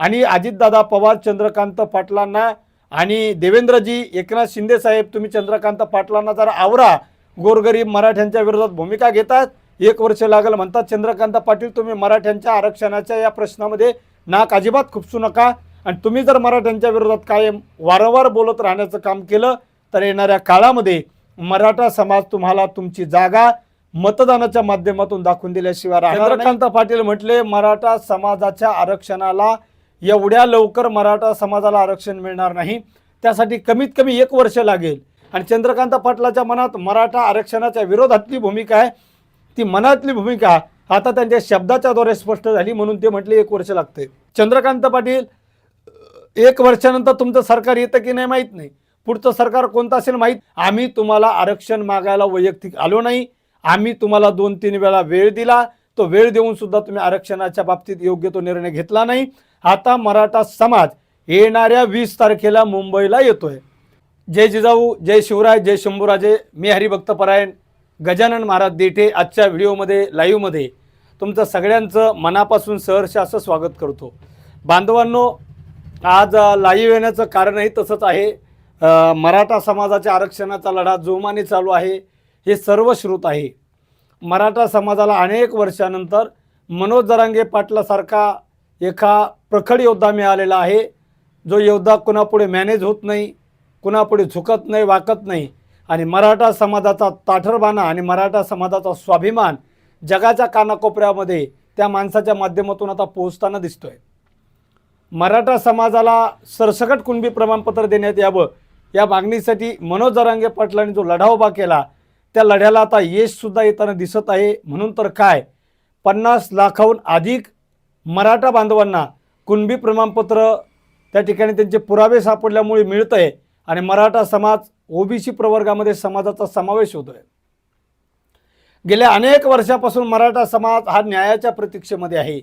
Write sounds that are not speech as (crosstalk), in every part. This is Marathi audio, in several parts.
आणि अजितदादा पवार चंद्रकांत पाटलांना आणि देवेंद्रजी एकनाथ शिंदे साहेब तुम्ही चंद्रकांत पाटलांना जरा आवरा. गोरगरीब मराठ्यांच्या विरोधात भूमिका घेतात. एक वर्ष लागलं म्हणतात चंद्रकांत पाटील तुम्ही मराठ्यांच्या आरक्षणाच्या या प्रश्नामध्ये नाक अजिबात खुपसू नका. आणि तुम्ही जर मराठ्यांच्या विरोधात कायम वारंवार बोलत राहण्याचं काम केलं तर येणाऱ्या काळामध्ये मराठा समाज तुम्हाला तुमची जागा मतदानाच्या माध्यमातून दाखवून दिल्याशिवाय चंद्रकांत पाटील म्हटले मराठा समाजाच्या आरक्षणाला एवढ्या लवकर मराठा समाजाला आरक्षण मिळणार नाही. त्यासाठी कमीत कमी एक वर्ष लागेल. आणि चंद्रकांत पाटलाच्या मनात मराठा आरक्षणाच्या विरोधातली भूमिका आहे. ती मनातली भूमिका आता त्यांच्या शब्दाच्या द्वारे स्पष्ट झाली म्हणून ते म्हटले एक वर्ष लागते. चंद्रकांत पाटील एक वर्षानंतर तुमचं सरकार येतं की नाही माहीत नाही. पुढचं सरकार कोणतं असेल माहीत? आम्ही तुम्हाला आरक्षण मागायला वैयक्तिक आलो नाही. आम्ही तुम्हाला दोन तीन वेळा वेळ दिला. तो वेळ देऊन सुद्धा तुम्ही आरक्षणाच्या बाबतीत योग्य तो निर्णय घेतला नाही. आता मराठा समाज येणाऱ्या वीस तारखेला मुंबईला येतोय. जय जिजाऊ जय शिवराय जय शंभूराजे मी हरिभक्त परायण गजानन महाराज देठे आजच्या व्हिडिओमध्ये लाईव्हमध्ये तुमचं सगळ्यांचं मनापासून सहर्ष असं स्वागत करतो. बांधवांनो आज लाईव्ह येण्याचं कारणही तसंच आहे. मराठा समाजाच्या आरक्षणाचा लढा जोमाने चालू आहे हे सर्व श्रुत आहे. मराठा समाजाला अनेक वर्षानंतर मनोज जरांगे पाटलासारखा एका प्रखड योद्धा मिळालेला आहे. जो योद्धा कुणापुढे मॅनेज होत नाही कुणापुढे झुकत नाही वाकत नाही आणि मराठा समाजाचा ताठरबाणा आणि मराठा समाजाचा स्वाभिमान जगाच्या कानाकोपऱ्यामध्ये त्या माणसाच्या माध्यमातून आता पोहोचताना दिसतोय. मराठा समाजाला सरसकट कुणबी प्रमाणपत्र देण्यात यावं या मागणीसाठी मनोज जरांगे पाटलांनी जो लढा उभा केला त्या लढ्याला आता यशसुद्धा येताना दिसत आहे. म्हणून तर काय पन्नास लाखाहून अधिक मराठा बांधवांना कुणबी प्रमाणपत्र त्या ठिकाणी त्यांचे पुरावे सापडल्यामुळे मिळतं आहे आणि मराठा समाज ओबीसी प्रवर्गामध्ये समाजाचा समावेश होतो आहे गेल्या अनेक वर्षापासून मराठा समाज हा न्यायाच्या प्रतीक्षेमध्ये आहे.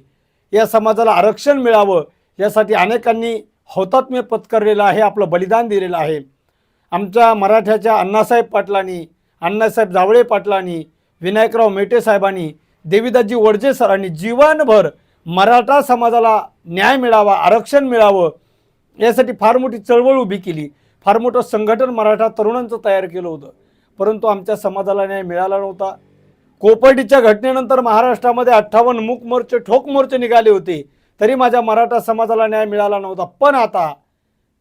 या समाजाला आरक्षण मिळावं यासाठी अनेकांनी हौतात्म्य पत्करलेलं आहे आपलं बलिदान दिलेलं आहे. आमच्या मराठ्याच्या अण्णासाहेब पाटलांनी अण्णासाहेब जावळे पाटलांनी विनायकराव मेटे साहेबांनी देवीदासजी वडजे सरांनी जीवनभर मराठा समाजाला न्याय मिळावा आरक्षण मिळावं यासाठी फार मोठी चळवळ उभी केली. फार मोठं संघटन मराठा तरुणांचं तयार केलं होतं. परंतु आमच्या समाजाला न्याय मिळाला नव्हता. कोपर्डीच्या घटनेनंतर महाराष्ट्रामध्ये अठ्ठावन्न मूक मोर्चे ठोक मोर्चे निघाले होते. तरी माझ्या मराठा समाजाला न्याय मिळाला नव्हता. पण आता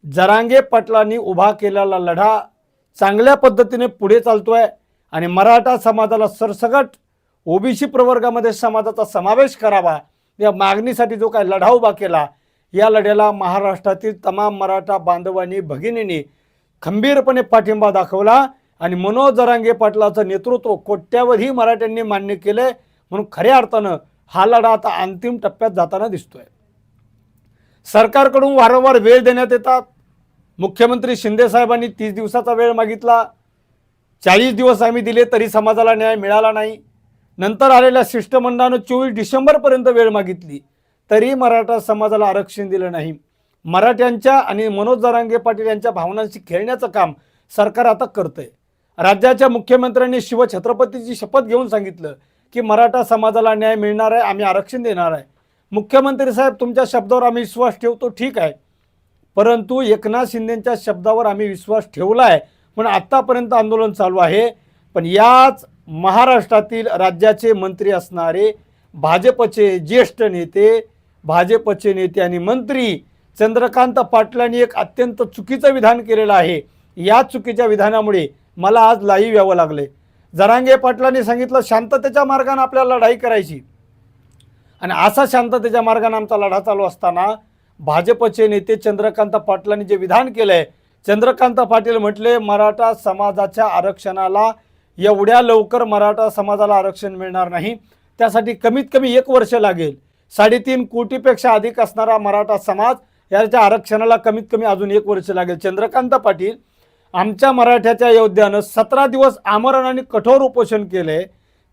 जरांगे पाटलांनी उभा केलेला लढा चांगल्या पद्धतीने पुढे चालतो आहे आणि मराठा समाजाला सरसकट ओबीसी प्रवर्गामध्ये समाजाचा समावेश करावा या मागणीसाठी जो काय लढा उभा केला या लढ्याला महाराष्ट्रातील तमाम मराठा बांधवांनी भगिनींनी खंबीरपणे पाठिंबा दाखवला आणि मनोज जरांगे पाटलाचं नेतृत्व कोट्यावधी मराठ्यांनी मान्य केलंय म्हणून खऱ्या अर्थानं हा लढा आता अंतिम टप्प्यात जाताना दिसतोय. सरकारकडून वारंवार वेळ देण्यात येतात. मुख्यमंत्री शिंदे साहेबांनी तीस दिवसाचा वेळ मागितला. चाळीस दिवस आम्ही दिले तरी समाजाला न्याय मिळाला नाही. नंतर आलेल्या शिष्टमंडळानं चोवीस डिसेंबरपर्यंत वेळ मागितली. तरी मराठा समाजाला आरक्षण दिलं नाही. मराठ्यांच्या आणि मनोज जरांगे पाटील यांच्या भावनांशी खेळण्याचं काम सरकार आता करतंय. राज्याच्या मुख्यमंत्र्यांनी शिवछत्रपतीची शपथ घेऊन सांगितलं की मराठा समाजाला न्याय मिळणार आहे आम्ही आरक्षण देणार आहे. मुख्यमंत्री साहेब तुमच्या शब्दावर आम्ही विश्वास ठेवतो ठीक आहे. परंतु एकनाथ शिंदेंच्या शब्दावर आम्ही विश्वास ठेवला आहे. म्हणून आत्तापर्यंत आंदोलन चालू आहे. पण याच महाराष्ट्रातील राज्याचे मंत्री असणारे भाजपचे ज्येष्ठ नेते भाजपचे नेते आणि मंत्री चंद्रकांत पाटलांनी एक अत्यंत चुकीचं विधान केलेलं आहे. या चुकीच्या विधानामुळे मला आज लाईव्ह यावं लागले. जरांगे पाटलांनी सांगितलं शांततेच्या मार्गाने आपल्याला लढाई करायची. आणि असा शांततेच्या मार्गाने आमचा लढा चालू असताना भाजपचे नेते चंद्रकांत पाटलांनी जे विधान केलं आहे चंद्रकांत पाटील म्हटले मराठा समाजाच्या आरक्षणाला एवढ्या लवकर मराठा समाजाला आरक्षण मिळणार नाही. त्यासाठी कमीत कमी एक वर्ष लागेल. साडेतीन कोटीपेक्षा अधिक असणारा मराठा समाज याच्या आरक्षणाला कमीत कमी अजून एक वर्ष लागेल. चंद्रकांत पाटील आमच्या मराठ्याच्या योद्ध्यानं सतरा दिवस आमरण आणि कठोर उपोषण केलंय.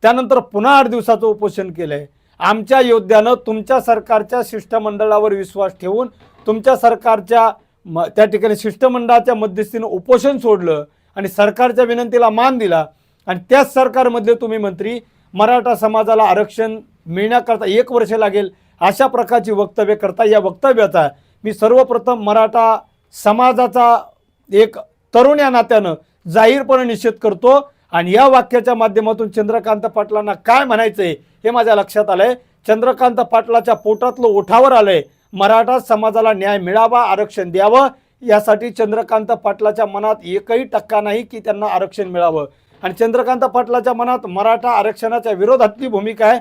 त्यानंतर पुन्हा आठ दिवसाचं उपोषण केलंय. आमच्या योद्ध्यानं तुमच्या सरकारच्या शिष्टमंडळावर विश्वास ठेवून तुमच्या सरकारच्या म त्या ठिकाणी शिष्टमंडळाच्या मध्यस्थीनं उपोषण सोडलं आणि सरकारच्या विनंतीला मान दिला. आणि त्याच सरकारमधले तुम्ही मंत्री मराठा समाजाला आरक्षण मिळण्याकरता एक वर्ष लागेल अशा प्रकारची वक्तव्य करता. या वक्तव्याचा मी सर्वप्रथम मराठा समाजाचा एक तरुण या नात्यानं जाहीरपणे निषेध करतो आणि या वाक्याच्या माध्यमातून चंद्रकांत पाटलांना काय म्हणायचंय हे माझ्या लक्षात आलंय. चंद्रकांत पाटलाच्या पोटातलं ओठावर आलंय. मराठा समाजाला न्याय मिळावा आरक्षण द्यावं यासाठी चंद्रकांत पाटलाच्या मनात एकही टक्का नाही की त्यांना आरक्षण मिळावं. आणि चंद्रकांत पाटलाच्या मनात मराठा आरक्षणाच्या विरोधातली भूमिका आहे.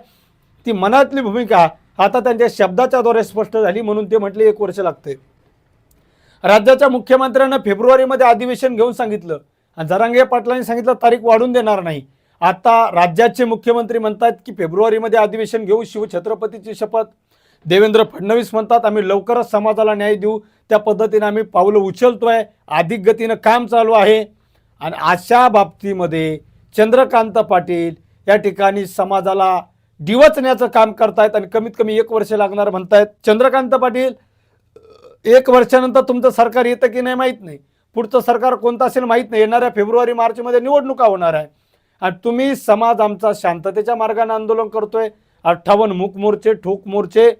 ती मनातली भूमिका आता त्यांच्या शब्दाच्याद्वारे स्पष्ट झाली म्हणून ते म्हटले एक वर्ष लागते. राज्याच्या मुख्यमंत्र्यांना फेब्रुवारीमध्ये अधिवेशन घेऊन सांगितलं. आणि जरांगे पाटलांनी सांगितलं तारीख वाढून देणार नाही. आता राज्याचे मुख्यमंत्री म्हणतात की फेब्रुवारीमध्ये अधिवेशन घेऊ शिवछत्रपतीची शपथ. देवेंद्र फडणवीस म्हणतात आम्ही लवकरच समाजाला न्याय देऊ. त्या पद्धतीने आम्ही पावलं उचलतोय. अधिक गतीनं काम चालू आहे. आणि अशा बाबतीमध्ये चंद्रकांत पाटील या ठिकाणी समाजाला डिवचण्याचं काम करतायत आणि कमीत कमी एक वर्ष लागणार म्हणतायत. चंद्रकांत पाटील एक वर्षानंतर तुमचं सरकार येतं की नाही माहीत नाही. पुढचं सरकार कोणतं असेल माहीत नाही. येणाऱ्या फेब्रुवारी मार्चमध्ये निवडणुका होणार आहे. आणि तुम्ही समाज आमचा शांततेच्या मार्गाने आंदोलन करतोय. अठ्ठावन्न मूक मोर्चे ठोक मोर्चे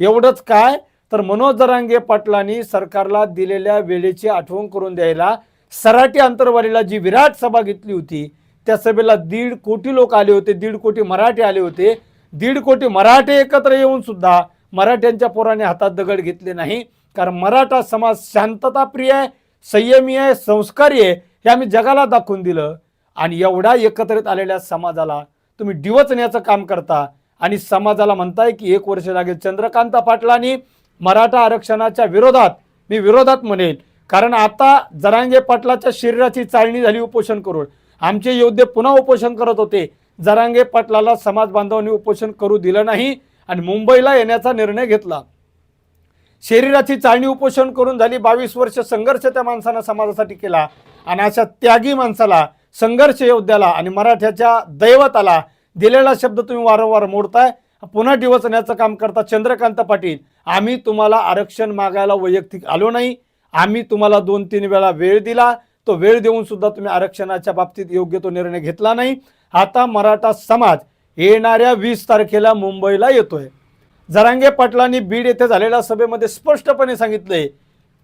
एवढंच काय? तर मनोज जरांगे पाटलांनी सरकारला दिलेल्या वेळेची आठवण करून द्यायला सराटी अंतरवालीला जी विराट सभा घेतली होती त्या सभेला दीड कोटी लोक आले होते दीड कोटी मराठी आले होते. दीड कोटी मराठे एकत्र येऊन सुद्धा मराठ्यांच्या पोराने हातात दगड घेतले नाही. कारण मराठा समाज शांतताप्रिय आहे संयमी आहे संस्कारी आहे हे आम्ही जगाला दाखवून दिलं. आणि एवढा एकत्रित आलेल्या समाजाला तुम्ही डिवचण्याचं काम करता. आणि समाजाला म्हणताय की एक वर्ष लागेल चंद्रकांत पाटलांनी मराठा आरक्षणाच्या विरोधात मी विरोधात म्हणेल कारण आता जरांगे पाटलाच्या शरीराची चाळणी झाली उपोषण करून. आमचे योद्धे पुन्हा उपोषण करत होते. जरांगे पाटलाला समाज बांधवांनी उपोषण करू दिलं नाही आणि मुंबईला येण्याचा निर्णय घेतला. शरीराची चाळणी उपोषण करून झाली बावीस वर्ष संघर्ष त्या माणसानं समाजासाठी केला. आणि अशा त्यागी माणसाला संघर्ष योद्ध्याला आणि मराठ्याच्या दैवताला दिलेला शब्द तुम्ही वारंवार मोडताय. पुन्हा डिवचण्याचं काम करता चंद्रकांत पाटील. आम्ही तुम्हाला आरक्षण मागायला वैयक्तिक आलो नाही. आम्ही तुम्हाला दोन तीन वेळा वेळ दिला. तो वेळ देऊन सुद्धा तुम्ही आरक्षणाच्या बाबतीत योग्य तो निर्णय घेतला नाही. आता मराठा समाज येणाऱ्या वीस तारखेला मुंबईला येतोय. जरांगे पाटलांनी बीड येथे झालेल्या सभेमध्ये स्पष्टपणे सांगितले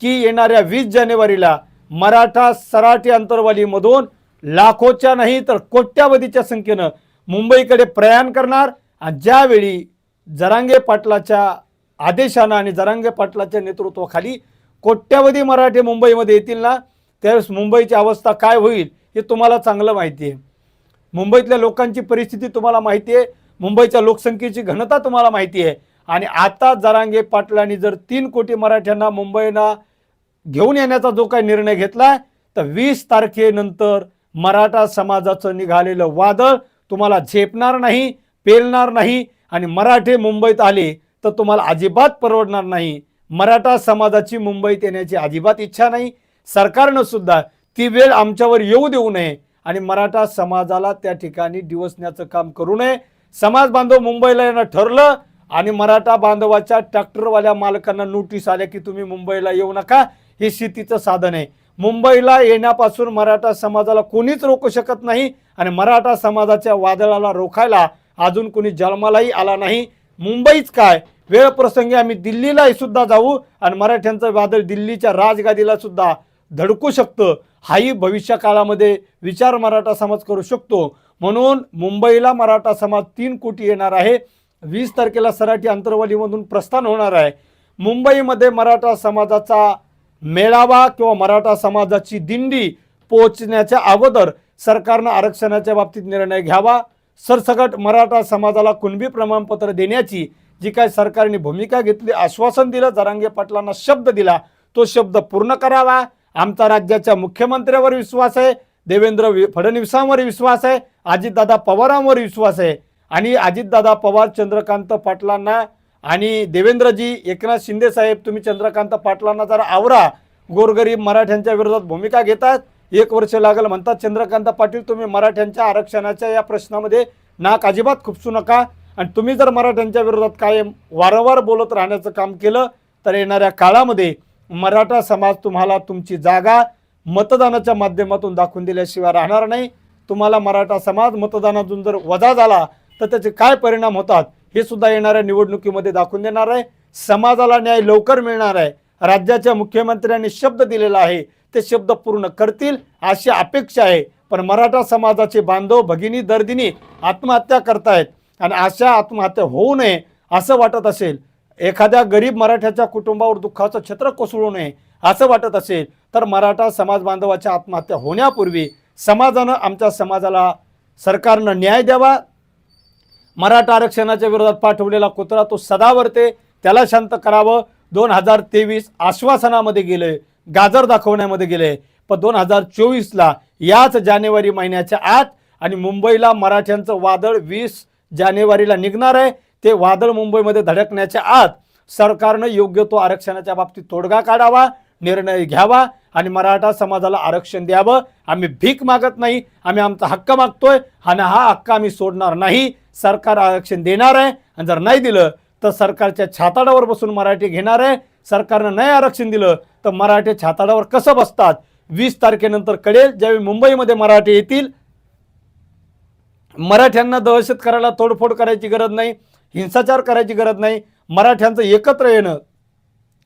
की येणाऱ्या वीस जानेवारीला मराठा सराठी अंतरवालीमधून लाखोच्या नाही तर कोट्यावधीच्या संख्येनं मुंबईकडे प्रयाण करणार. आणि ज्यावेळी जरांगे पाटलाच्या आदेशानं आणि जरांगे पाटलाच्या नेतृत्वाखाली कोट्यावधी मराठे मुंबईमध्ये येतील ना त्यावेळेस मुंबईची अवस्था काय होईल हे तुम्हाला चांगलं माहिती आहे. मुंबईतल्या लोकांची परिस्थिती तुम्हाला माहिती आहे मुंबईच्या लोकसंख्येची घनता तुम्हाला माहिती आहे. आणि आता जरांगे पाटलांनी जर तीन कोटी मराठ्यांना मुंबईला घेऊन येण्याचा जो काही निर्णय घेतला तर वीस तारखेनंतर मराठा समाजाचं निघालेलं वादळ तुम्हाला झेपणार नाही पेलणार नाही आणि मराठे मुंबईत आले तर तुम्हाला अजिबात परवडणार नाही. मराठा समाजाची मुंबईत येण्याची अजिबात इच्छा नाही. सरकारनं सुद्धा ती वेळ आमच्यावर येऊ देऊ नये आणि मराठा समाजाला त्या ठिकाणी दिवसण्याचं काम करू नये. समाज बांधव मुंबईला येणं ठरलं आणि मराठा बांधवाच्या ट्रॅक्टरवाल्या मालकांना नोटीस आल्या की तुम्ही मुंबईला येऊ नका. हे शेतीचं साधन आहे. मुंबईला येण्यापासून मराठा समाजाला कोणीच रोखू शकत नाही आणि मराठा समाजाच्या वादळाला रोखायला अजून कोणी जन्मालाही आला नाही. मुंबईच काय? वेळ प्रसंगी आम्ही दिल्लीलाही सुद्धा जाऊ आणि मराठ्यांचं वादळ दिल्लीच्या राजगादीला सुद्धा धडकू शकतं. हाही भविष्य काळामध्ये विचार मराठा समाज करू शकतो. म्हणून मुंबईला मराठा समाज तीन कोटी येणार आहे. वीस तारखेला सराठी अंतरवालीमधून प्रस्थान होणार आहे. मुंबईमध्ये मराठा समाजाचा मेळावा किंवा मराठा समाजाची दिंडी पोचण्याच्या अगोदर सरकारनं आरक्षणाच्या बाबतीत निर्णय घ्यावा. सरसकट मराठा समाजाला कुणबी प्रमाणपत्र देण्याची जी काय सरकारने भूमिका घेतली आश्वासन दिलं जरांगे पाटलांना शब्द दिला तो शब्द पूर्ण करावा. आमचा राज्याच्या मुख्यमंत्र्यावर विश्वास आहे देवेंद्र फडणवीसांवर विश्वास आहे अजितदादा पवारांवर विश्वास आहे. आणि अजितदादा पवार चंद्रकांत पाटलांना आणि देवेंद्रजी एकनाथ शिंदे साहेब तुम्ही चंद्रकांत पाटलांना जरा आवरा. गोरगरीब मराठ्यांच्या विरोधात भूमिका घेतात. एक वर्ष लागल म्हणतात चंद्रकांत पाटील तुम्ही मराठ्यांच्या आरक्षणाच्या या प्रश्नामध्ये नाक अजिबात खुपसू नका. आणि तुम्ही जर मराठ्यांच्या विरोधात कायम वारंवार बोलत राहण्याचं काम केलं तर येणाऱ्या काळामध्ये मराठा समाज तुम्हाला तुमची जागा मतदानाच्या माध्यमातून दाखवून दिल्याशिवाय राहणार नाही. तुम्हाला मराठा समाज मतदानातून जर वजा झाला तर त्याचे काय परिणाम होतात हे सुद्धा येणाऱ्या निवडणुकीमध्ये दाखवून देणार आहे. समाजाला न्याय लवकर मिळणार आहे. राज्याच्या मुख्यमंत्र्यांनी शब्द दिलेला आहे ते शब्द पूर्ण करतील अशी अपेक्षा आहे. पण मराठा समाजाचे बांधव भगिनी दर्दिनी आत्महत्या करतायत. आणि अशा आत्महत्या होऊ नये असं वाटत असेल. एखाद्या गरीब मराठ्याच्या कुटुंबावर दुःखाचं छत्र कोसळू नये असं वाटत असेल तर मराठा समाज बांधवाच्या आत्महत्या होण्यापूर्वी समाजानं आमच्या समाजाला सरकारनं न्याय द्यावा. मराठा आरक्षणाच्या विरोधात पाठवलेला कुत्रा तो सदावरते त्याला शांत करावं. दोन हजार तेवीस आश्वासनामध्ये गेले गाजर दाखवण्यामध्ये गेले. पण दोन हजार चोवीसला याच जानेवारी महिन्याच्या आत आणि मुंबईला मराठ्यांचं वादळ वीस जानेवारीला निघणार आहे. ते वादळ मुंबईमध्ये धडकण्याच्या आत सरकारनं योग्य तो आरक्षणाच्या बाबतीत तोडगा काढावा निर्णय घ्यावा आणि मराठा समाजाला आरक्षण द्यावं. आम्ही भीक मागत नाही आम्ही आमचा हक्क मागतोय आणि हा हक्क आम्ही सोडणार नाही. सरकार आरक्षण देणार आहे आणि जर नाही दिलं तर सरकारच्या छाताडावर बसून मराठी घेणार आहे. सरकारनं नाही आरक्षण दिलं तर मराठी छाताडावर कसं बसतात? वीस तारखेनंतर कळेल ज्यावेळी मुंबईमध्ये मराठी येतील मराठ्यांना दहशत करायला तोडफोड करायची गरज नाही हिंसाचार करायची गरज नाही मराठ्यांचं एकत्र येणं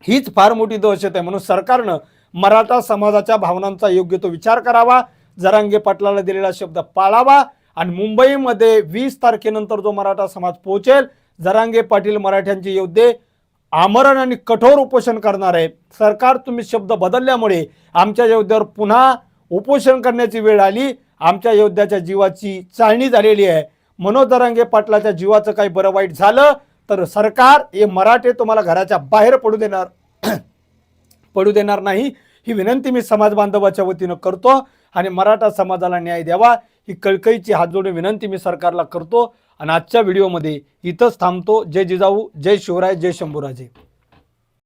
हीच फार मोठी दहशत आहे. म्हणून सरकारनं मराठा समाजाच्या भावनांचा योग्य तो विचार करावा जरांगे पाटलाला दिलेला शब्द पाळावा आणि मुंबईमध्ये वीस तारखेनंतर जो मराठा समाज पोहोचेल जरांगे पाटील मराठ्यांचे योद्धे आमरण आणि कठोर उपोषण करणार आहे. सरकार तुम्ही शब्द बदलल्यामुळे आमच्या योद्ध्यावर पुन्हा उपोषण करण्याची वेळ आली. आमच्या योद्ध्याच्या जीवाची चाळणी झालेली आहे. मनोज दरांगे पाटलाच्या जीवाचं काही बरं वाईट झालं तर सरकार हे मराठे तुम्हाला घराच्या बाहेर पडू देणार (clears throat) पडू देणार नाही. ही विनंती मी समाज बांधवाच्या वतीनं करतो आणि मराठा समाजाला न्याय द्यावा. ही कळकळीची हात जोडून विनंती मी सरकारला करतो आणि आजच्या व्हिडिओमध्ये इथंच थांबतो. जय जिजाऊ जय शिवराय जय शंभूराजे.